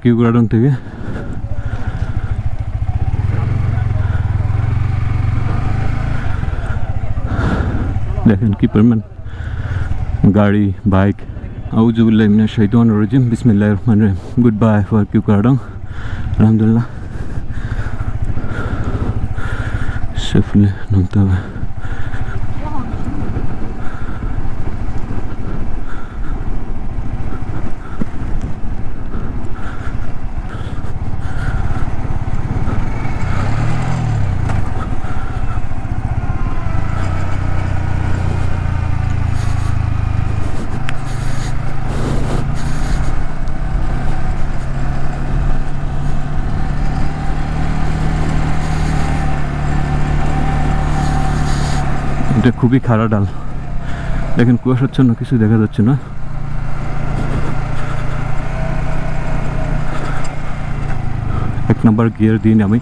চলে যাচ্ছে Q garden থেকে দেখেন কি পরিমাণ গাড়ি বাইক আউজুবিল্লাহ মিনা শৈতান রজিম বিসমিল্লাহ রহমান রহিম goodbye for Kew Garden আলহামদুলিল্লাহ সেফলি নামতে এটা খুবই খাড়া ডাল। দেখেন কুয়াশাচ্ছন্ন কিছু দেখা যাচ্ছে না। এক নাম্বার গিয়ার দিন আমি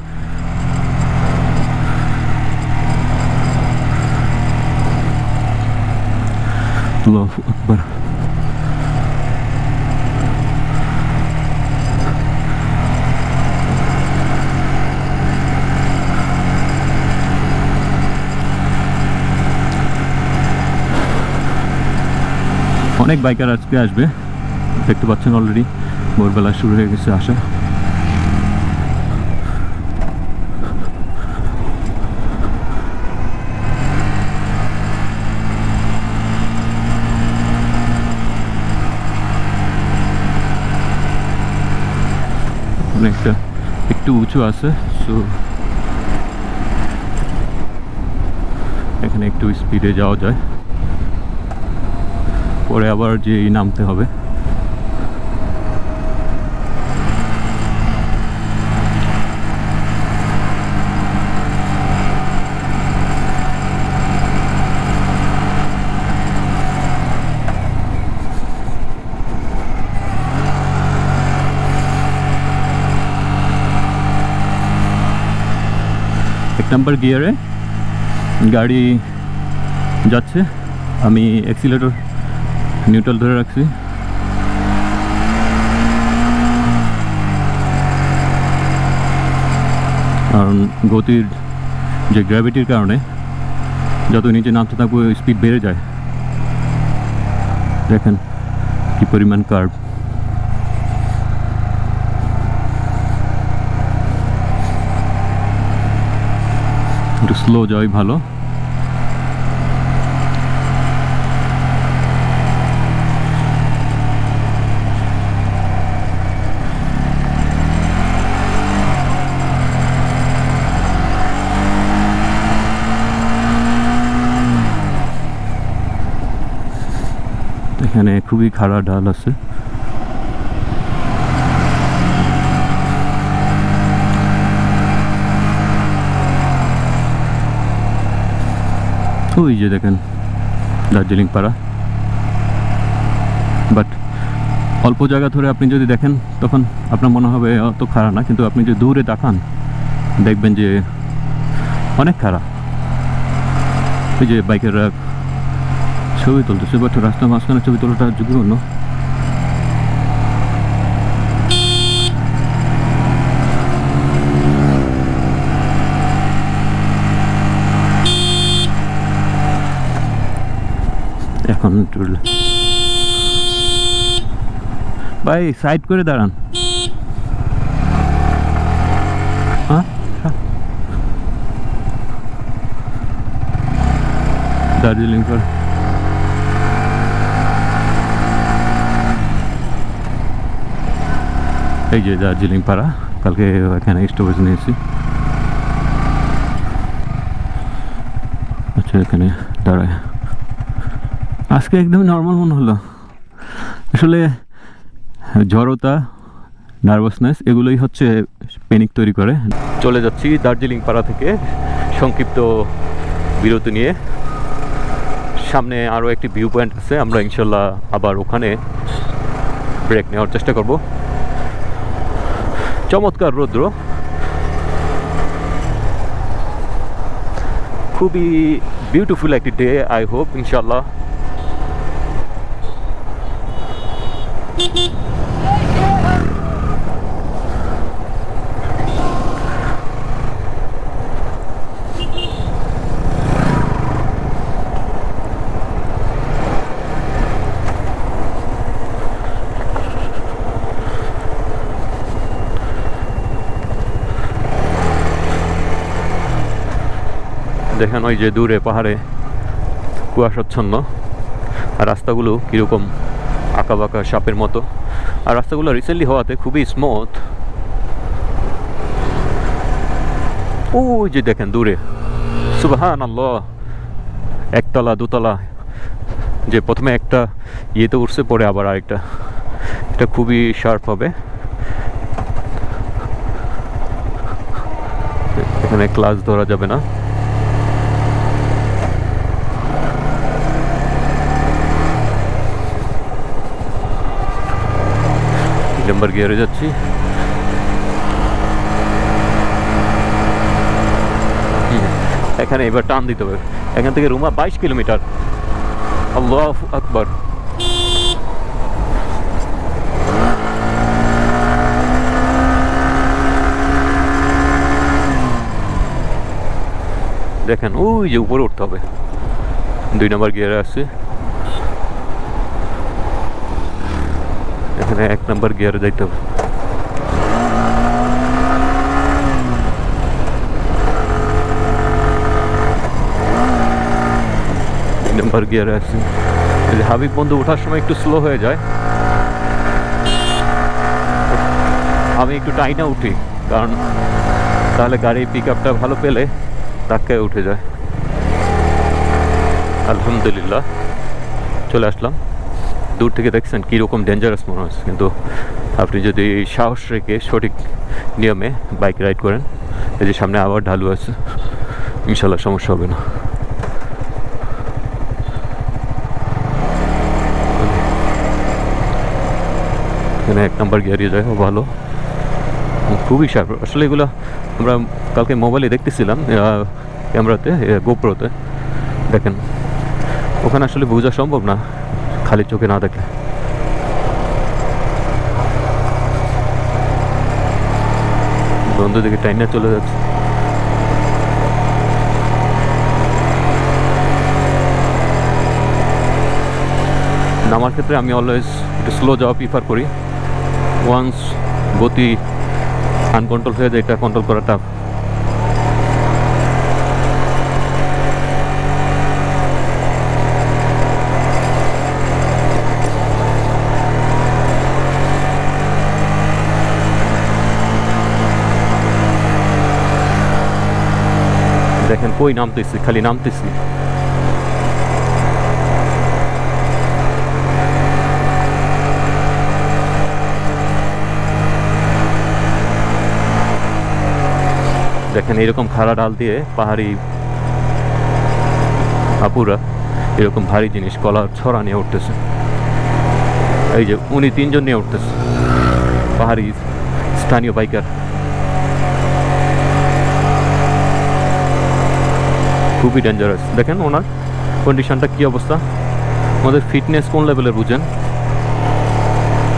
লাভ আকবার। অনেক বাইকার আজকে আসবে। দেখতে পাচ্ছেন অলরেডি ভোরবেলা শুরু হয়ে গেছে আসা। অনেকটা একটু উঁচু আছে সো এখানে একটু স্পিডে যাওয়া যায়। পরে আবার যে নামতে হবে। নম্বর গিয়ারে গাড়ি যাচ্ছে। আমি অ্যাক্সিলেটর নিউট্রাল ধরে রাখছি। কারণ গতির যে গ্র্যাভিটির কারণে যত নিচে নামতে থাকব স্পিড বেড়ে যায়। দেখেন কি পরিমাণ কার্ভ একটু স্লো যাওয়াই ভালো। এখানে খুবই খাড়া ঢাল আছে। ওই যে দেখেন, দার্জিলিং পাড়া। বাট অল্প জায়গা ধরে আপনি যদি দেখেন, তখন আপনার মনে হবে অত খারাপ না। কিন্তু আপনি যদি দূরে তাকান, দেখবেন যে অনেক খারাপ ওই যে বাইকেরা ছবি তুলতেছে বাট রাস্তার মাঝখানে ছবি তোলাটা ঝুঁকিপূর্ণ এখন ভাই, সাইড করে দাঁড়ান। হ্যাঁ? দার্জিলিং পর এই যে দার্জিলিং পাড়া। কালকে এখানে স্টপেজ নিয়েছি। আচ্ছা এখানে দাঁড়ায়। আজকে একদম নর্মাল মনে হলো। আসলে জড়তা নার্ভাসনেস এগুলোই হচ্ছে পেনিক তৈরি করে। চলে যাচ্ছি দার্জিলিং পাড়া থেকে সংক্ষিপ্ত বিরতি নিয়ে। সামনে আরও একটি ভিউ পয়েন্ট আছে, আমরা ইনশাল্লাহ আবার ওখানে ব্রেক নেওয়ার চেষ্টা করব। চমৎকার রৌদ্র। খুবই বিউটিফুল একটি ডে আই হোপ ইনশাল্লাহ দেখেন ওই যে দূরে পাহাড়ে কুয়াশাচ্ছন্ন। আর রাস্তাগুলো কীরকম আঁকা বাঁকা সাপের মতো। আর রাস্তাগুলো রিসেন্টলি হওয়াতে খুবই স্মুথ ওই যে দেখেন দূরে। সুবাহান আল্লাহ একতলা, দোতলা। যে প্রথমে একটা ইয়েতে উঠছে, পরে আবার আরেকটা। এটা খুবই শার্প হবে। এখানে ক্লাস ধরা যাবে না। নাম্বার গিয়ারে যাচ্ছি। এখানে এবার টান দিতে হবে। এখান থেকে রুমা বাইশ কিলোমিটার। আল্লাহ আকবর। দেখেন, ওই যে উপরে উঠতে হবে। দুই নম্বর গিয়ারে আছে এখানে এক নম্বর গিয়ারে যাইতে হবে। নম্বর গিয়ারে এই হাবিব বন্ধু, ওঠার সময় একটু স্লো হয়ে যায়। আমি একটু টাইনা উঠি, কারণ তাহলে গাড়ি পিক আপটা ভালো পেলে ধাক্কায় উঠে যায়। আলহামদুলিল্লাহ, চলে আসলাম। দূর থেকে দেখছেন কীরকম ডেঞ্জারাস মনে হচ্ছে। কিন্তু আপনি যদি সাহস রেখে সঠিক নিয়মে বাইক রাইড করেন, এই যে সামনে আবার ঢালু আছে, ইনশাল্লাহ সমস্যা হবে না। এখানে এক নাম্বার গিয়ারিয়ে যায় ভালো। খুবই শার্প আসলে এগুলো আমরা কালকে মোবাইলে দেখতেছিলাম ক্যামেরাতে গোপ্রোতে দেখেন, ওখানে আসলে বোঝা সম্ভব না। খালি চোখে না দেখলে বন্ধু দিকে টাইনে চলে যাচ্ছে। নামার ক্ষেত্রে আমি অলওয়েজ একটু স্লো যাওয়া প্রিফার করি। ওয়ান্স গতি আনকন্ট্রোল হয়ে যায়, এটা কন্ট্রোল করা টাফ দেখেন, কই নামতেছি? খালি নামতেছি। দেখেন, এরকম খাড়া ডাল দিয়ে পাহাড়ি আপুরা এরকম ভারী জিনিস, কলার ছড়া নিয়ে উঠতেছে। এই যে উনি তিনজন নিয়ে উঠতেছে। পাহাড়ি স্থানীয় বাইকার খুবই ডেঞ্জারাস দেখেন ওনার কন্ডিশনটা কি অবস্থা? আমাদের ফিটনেস কোন লেভেলের বুঝেন?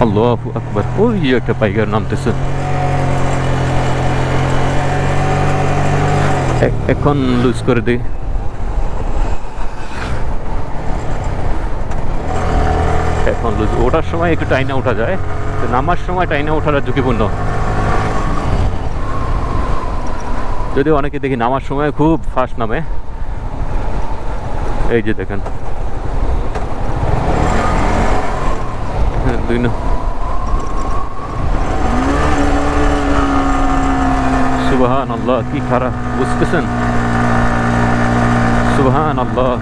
আল্লাহ আকবার। ওই একটা বাইকার নামতেছে। এখন লুজ করে দিই। এখন লুজ ওঠার সময় একটু টাইনা ওঠা যায়। তো নামার সময় টাইনা ওঠাটা ঝুঁকিপূর্ণ। যদিও অনেকে দেখি নামার সময় খুব ফাস্ট নামে। এই যে দেখেন। দুই ন- সুবহান আল্লাহ কি খারাপ, বুঝতেছেন? সুবহান আল্লাহ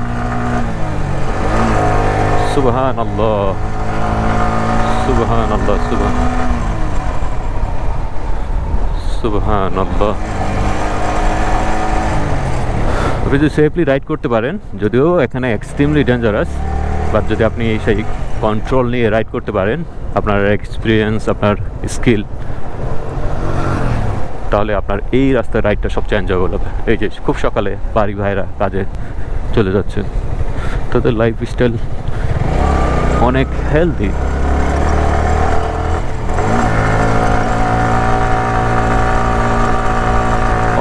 সুবহান আল্লাহ সুবহান আল্লাহ সুবহান সুবহান আল্লাহ আপনি যদি সেফলি রাইড করতে পারেন, যদিও এখানে এক্সট্রিমলি ডেঞ্জারাস বাট যদি আপনি সেই কন্ট্রোল নিয়ে রাইড করতে পারেন, আপনার এক্সপিরিয়েন্স আপনার স্কিল তাহলে আপনার এই রাস্তার রাইডটা সবচেয়ে এনজয়েবল হবে। এই যে খুব সকালে বাড়ি ভাইরা কাজে চলে যাচ্ছে, তাদের লাইফ স্টাইল অনেক হেলদি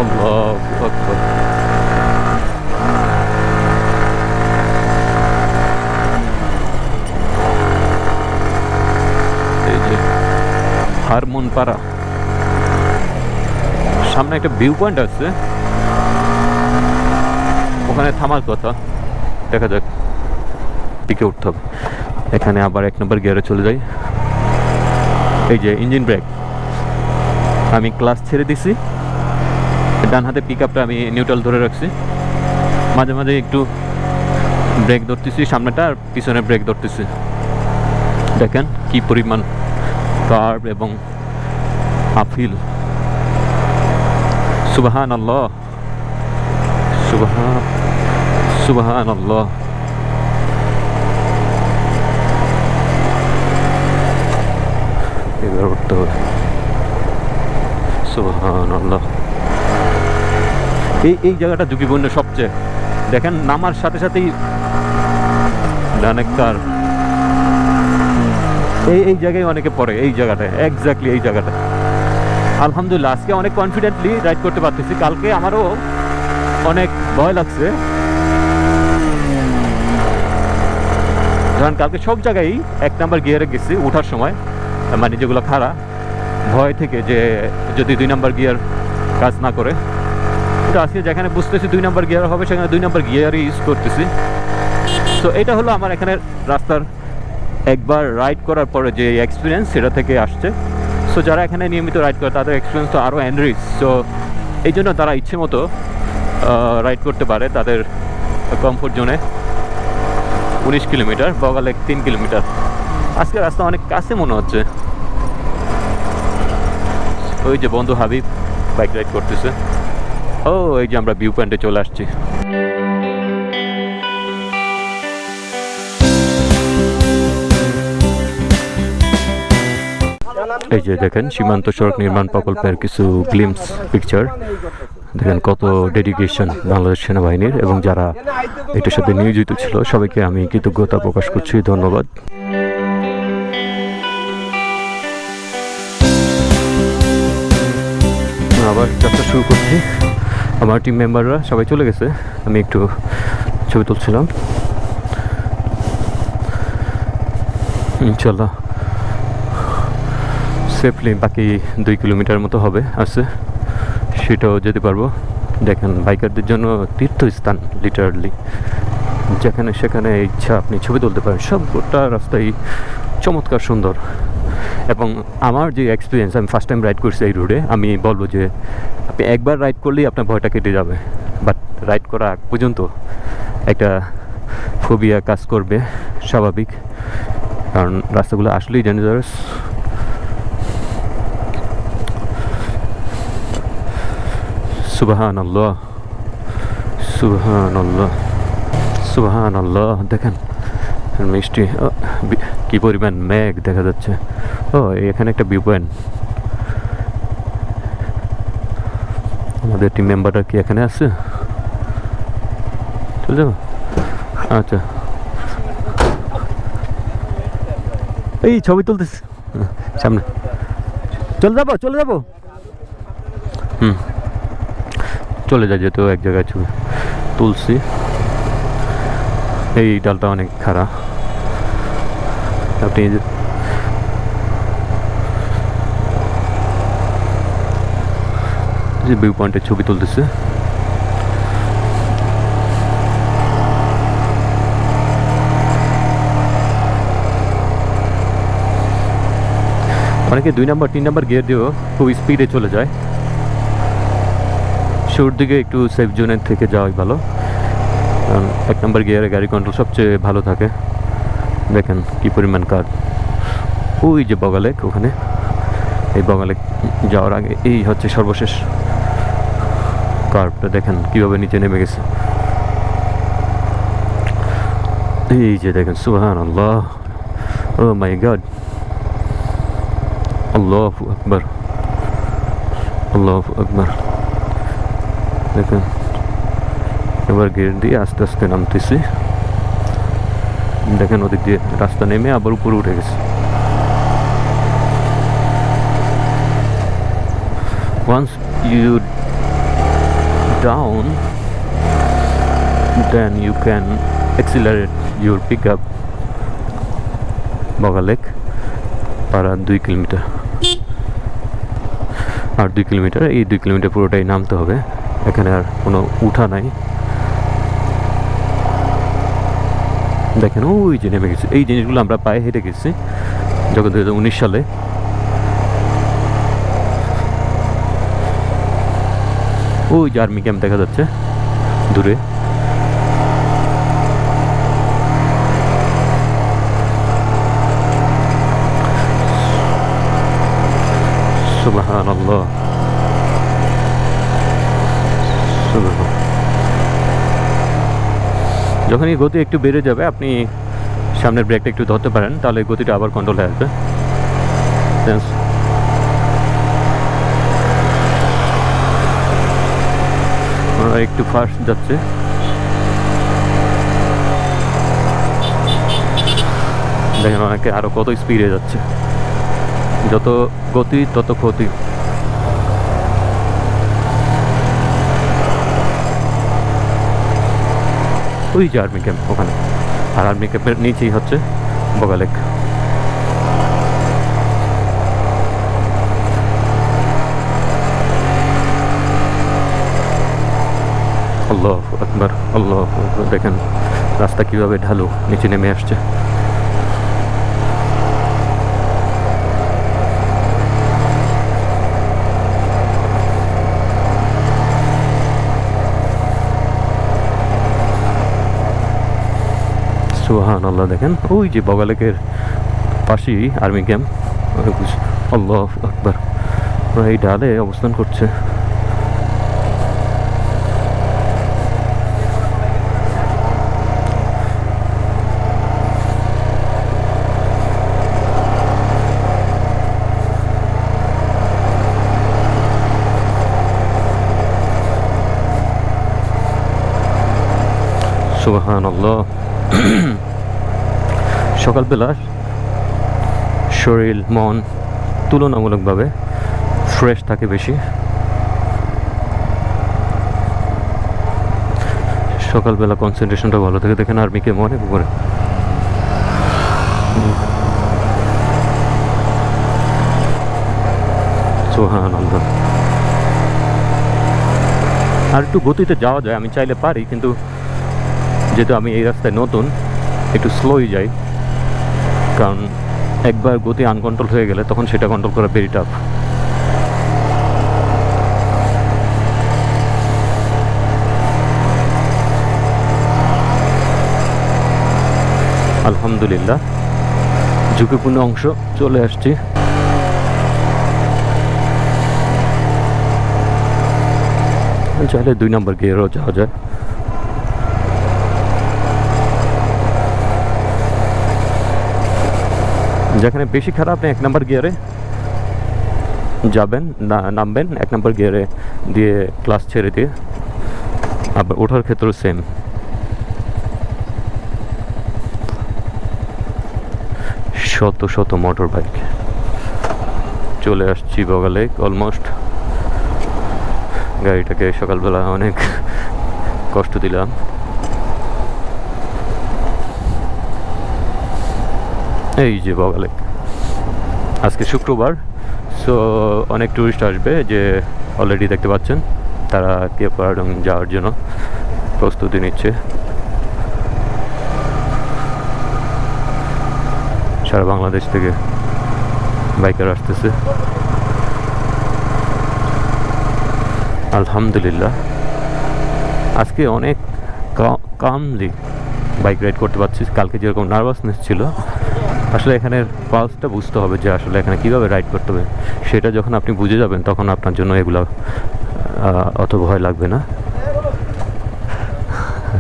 আল্লাহ আকবার এই যে হারমোন পাড়া সামনে একটা ভিউ পয়েন্ট আছে। ওখানে থামার কথা। দেখা যাক। দিকে উঠতে হবে। এখানে আবার এক নম্বর গিয়ারে চলে যাই। এই যে ইঞ্জিন ব্রেক আমি ক্লাস ছেড়ে দিছি। ডান হাতে পিক আপটা আমি নিউট্রাল ধরে রাখছি। মাঝে মাঝে একটু ব্রেক ধরতেছি সামনেটা আর পিছনে ব্রেক ধরতেছি। দেখেন কি পরিমাণ কার্ভ এবং আফিল সুবাহান আল্লাহ সুবাহান সুবাহান আল্লাহ এবার উঠতে হবে। সুবাহান আল্লাহ এই এই জায়গাটা ঝুঁকিপূর্ণ সবচেয়ে। দেখেন, নামার সাথে সাথেই অনেক এই এই জায়গায় অনেকে পড়ে, এই জায়গাটায় এক্স্যাক্টলি এই জায়গাটা আলহামদুলিল্লাহ, আজকে অনেক কনফিডেন্টলি রাইড করতে পারতেছি। কালকে আমারও অনেক ভয় লাগছে। কারণ কালকে সব জায়গায় এক নাম্বার গিয়ারে গেছি ওঠার সময়। মানে যেগুলো খারাপ ভয় থেকে যে যদি দুই নাম্বার গিয়ার কাজ না করে। কিন্তু আজকে যেখানে বুঝতেছি দুই নাম্বার গিয়ার হবে, সেখানে দুই নাম্বার গিয়ারই ইউজ করতেছি। তো এটা হলো আমার এখানে রাস্তার একবার রাইড করার পরে যে এক্সপিরিয়েন্স সেটা থেকে আসছে। সো যারা এখানে নিয়মিত রাইড করে, তাদের এক্সপিরিয়েন্স তো আরও এনরিচ সো এই জন্য তারা ইচ্ছে মতো রাইড করতে পারে তাদের কমফোর্ট জোনে উনিশ কিলোমিটার বগালে তিন কিলোমিটার। আজকে রাস্তা অনেক কাছে মনে হচ্ছে। ওই যে বন্ধু হাবিব বাইক রাইড করতেছে। ও, এই যে আমরা ভিউ পয়েন্টে চলে আসছি। এই যে দেখেন সীমান্ত সড়ক নির্মাণ প্রকল্পের কিছু গ্লিমস পিকচার দেখেন কত ডেডিকেশন বাংলাদেশ সেনাবাহিনীর এবং যারা এটার সাথে নিয়োজিত ছিল, সবাইকে আমি কৃতজ্ঞতা প্রকাশ করছি, ধন্যবাদ। আবার যাত্রা শুরু করছি। আমার টিম মেম্বাররা সবাই চলে গেছে, আমি একটু ছবি তুলছিলাম। ইনশাল্লাহ সেফলি বাকি দুই কিলোমিটার মতো হবে, আছে। সেটাও যেতে পারব। দেখেন, বাইকারদের জন্য তীর্থস্থান লিটারালি যেখানে সেখানে ইচ্ছা আপনি ছবি তুলতে পারেন। সব গোটা রাস্তাই চমৎকার সুন্দর। এবং আমার যে এক্সপিরিয়েন্স আমি ফার্স্ট টাইম রাইড করছি এই রোডে আমি বলব যে আপনি একবার রাইড করলেই আপনার ভয়টা কেটে যাবে। বাট রাইড করা আগ পর্যন্ত একটা ফোবিয়া কাজ করবে, স্বাভাবিক। কারণ রাস্তাগুলো আসলেই ডেঞ্জারাস সুবাহান আল্লাহ সুবাহান আল্লাহ সুবাহান আল্লাহ দেখেন মিষ্টি কি পরিমাণ মেঘ দেখা যাচ্ছে। ও, এখানে একটা ভিউ পয়েন্ট আমাদের টিম মেম্বাররা কি এখানে আছে? চলে যাব? আচ্ছা। এই, ছবি তুলতেছি। সামনে। চলে যাব চলে যাব। হুম। চলে যায়, যেহেতু এক জায়গায় ছবি তুলছি। এই ডালটা অনেক খারাপ আপনি যে- ভিউ পয়েন্টের ছবি তুলতেছে। অনেকে দুই নাম্বার, তিন নাম্বার গিয়ার দিয়েও খুব স্পিডে চলে যায়। শুরুর দিকে একটু সেফ জোনের থেকে যাওয়াই ভালো। কারণ এক নম্বর গিয়ারে গাড়ি কন্ট্রোল সবচেয়ে ভালো থাকে। দেখেন কি পরিমাণ কার। ওই যে বগালেক ওখানে। এই বগালেক যাওয়ার আগে এই হচ্ছে সর্বশেষ কার্ভটা দেখেন কীভাবে নিচে নেমে গেছে। এই যে দেখেন সুহান আল্লাহ ও মাই গড। আল্লাহ আকবর। আল্লাহ আকবর। দেখেন। এবার গেট দিয়ে আস্তে আস্তে নামতেছি। দেখেন ওদিক দিয়ে রাস্তা নেমে আবার উপরে উঠে গেছে। Once you down, then you can accelerate your pickup. Boga Lake পাড়া দুই কিলোমিটার। আর দুই কিলোমিটার, এই দুই কিলোমিটার পুরোটাই নামতে হবে। এখানে আর কোনো উঠা নাই। দেখেন, ওই যে নেমে গেছে। এই জিনিসগুলো আমরা পায়ে হেঁটে গেছি যখন দু হাজার উনিশ সালে। ওই যে আর্মি ক্যাম্প দেখা যাচ্ছে দূরে। আল্লাহ যখন এই গতি একটু বেড়ে যাবে, আপনি সামনের ব্রেকটা একটু ধরতে পারেন, তাহলে গতিটা আবার কন্ট্রোল হয়ে আসবে। একটু ফাস্ট যাচ্ছে। দেখেন অনেকে আরও কত স্পিডে যাচ্ছে। যত গতি, তত ক্ষতি। ওই যে আর্মি ক্যাম্প ওখানে। আর আর্মি ক্যাম্পের নিচেই হচ্ছে বগালেক আল্লাহ আকবর, আল্লাহ দেখেন, রাস্তা কীভাবে ঢালু, নিচে নেমে আসছে। সুহান আল্লাহ দেখেন। ওই যে বগালেকের পাশেই আর্মি ক্যাম্প। আল্লাহ আকবার। এই ডালে অবস্থান করছে। সুবাহান আল্লাহ সকালবেলা শরীর, মন তুলনামূলকভাবে ফ্রেশ থাকে বেশি। সকালবেলা কনসেন্ট্রেশনটা ভালো থাকে, দেখেন আর্মিকে মনে করে আর একটু গতিতে যাওয়া যায়, আমি চাইলে পারি, কিন্তু যেহেতু আমি এই রাস্তায় নতুন, একটু স্লোই যাই। কারণ একবার গতি আনকন্ট্রোল হয়ে গেলে তখন সেটা কন্ট্রোল করা ভেরি টাফ আলহামদুলিল্লাহ, ঝুঁকিপূর্ণ অংশ চলে আসছি। চাইলে দুই নম্বর গিয়েরও যাওয়া যায়। যেখানে বেশি খারাপ আপনি এক নম্বর গিয়ারে যাবেন নামবেন, এক নম্বর গিয়ারে দিয়ে ক্লাস ছেড়ে দিয়ে আবার ওঠার ক্ষেত্রেও সেম শত শত মোটর বাইক চলে আসছি বগালে অলমোস্ট গাড়িটাকে সকালবেলা অনেক কষ্ট দিলাম। এই যে বগালে আজকে শুক্রবার সো অনেক ট্যুরিস্ট আসবে যে অলরেডি দেখতে পাচ্ছেন। তারা কেপারডং যাওয়ার জন্য প্রস্তুতি নিচ্ছে। সারা বাংলাদেশ থেকে বাইকার আসতেছে। আলহামদুলিল্লাহ। আজকে অনেক কামলি বাইক রাইড করতে পারছি। কালকে যেরকম নার্ভাসনেস ছিল আসলে এখানের পালসটা বুঝতে হবে যে আসলে এখানে কীভাবে রাইড করতে হবে। সেটা যখন আপনি বুঝে যাবেন, তখন আপনার জন্য এগুলো অত ভয় লাগবে না।